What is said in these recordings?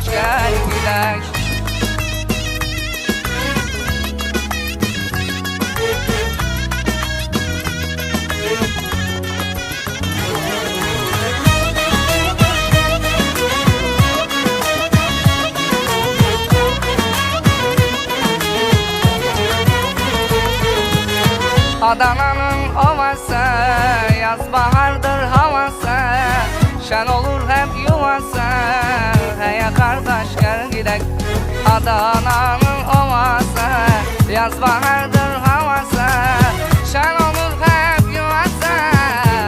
kardeş gel Adana'nın ovası Yaz bahardır havası. Şen olur hep yuvası gerek Adana'nın ovası Yaz bahardır havası. Şen olur hep yuvası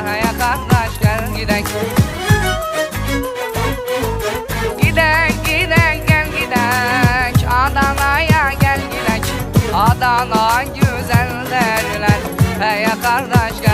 Haya kardeş gel gidek. Gidek gidek gel gidek. Adana'ya gel gidek. Adana güzel derler. Haya kardeş gel